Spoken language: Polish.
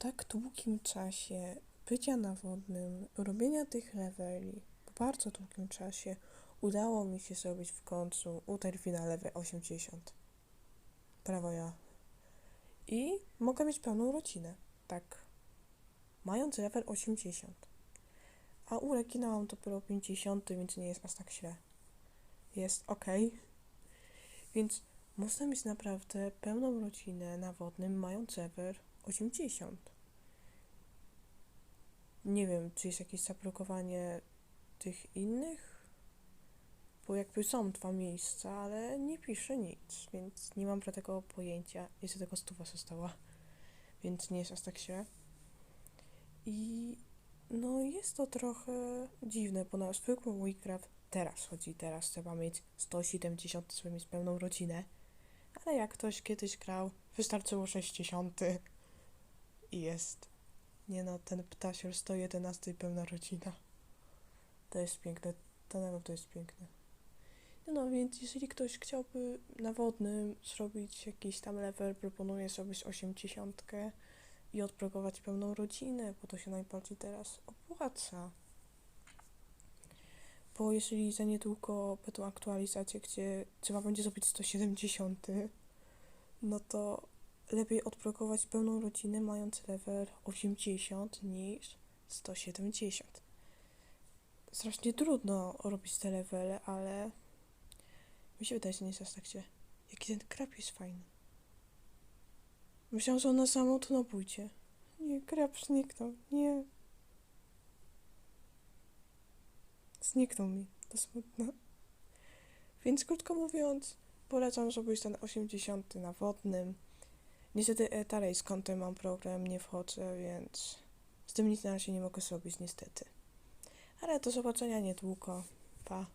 tak długim czasie bycia na wodnym, robienia tych leveli, po bardzo długim czasie, udało mi się zrobić w końcu Uterfina level 80. Brawo ja. I mogę mieć pełną rodzinę, tak. Mając level 80. A u Rekina mam dopiero 50, więc nie jest aż tak źle. Jest ok. Więc można mieć naprawdę pełną rodzinę na wodnym, mając level 80. Nie wiem, czy jest jakieś zablokowanie tych innych, bo jakby są dwa miejsca, ale nie pisze nic, więc nie mam tego pojęcia. Jeszcze tego stuwa została, więc nie jest aż tak źle. I no jest to trochę dziwne, bo na zwykłym Wicraft teraz chodzi, teraz trzeba mieć 170, żeby mieć pełną rodzinę. Ale jak ktoś kiedyś grał, wystarczyło 60 i jest. Nie no, ten ptasiel 111 i pełna rodzina. To jest piękne, to jest piękne. No, no więc jeżeli ktoś chciałby na wodnym zrobić jakiś tam level, proponuję zrobić 80 i odprogować pełną rodzinę, bo to się najbardziej teraz opłaca. Bo jeżeli za niedługo będą aktualizacje, gdzie trzeba będzie zrobić 170, no to lepiej odprogować pełną rodzinę mając level 80 niż 170. Strasznie trudno robić te levele, ale mi się wydaje, że nie jest tak źle. Jaki ten krab jest fajny. Myślałam, że on na samotno pójdzie. Nie, krab zniknął. Nie. Zniknął mi. To smutne. Więc krótko mówiąc, polecam zrobić ten 80 na wodnym. Niestety e, dalej z kątem mam program, nie wchodzę, więc z tym nic na razie nie mogę zrobić niestety. Ale do zobaczenia niedługo. Pa.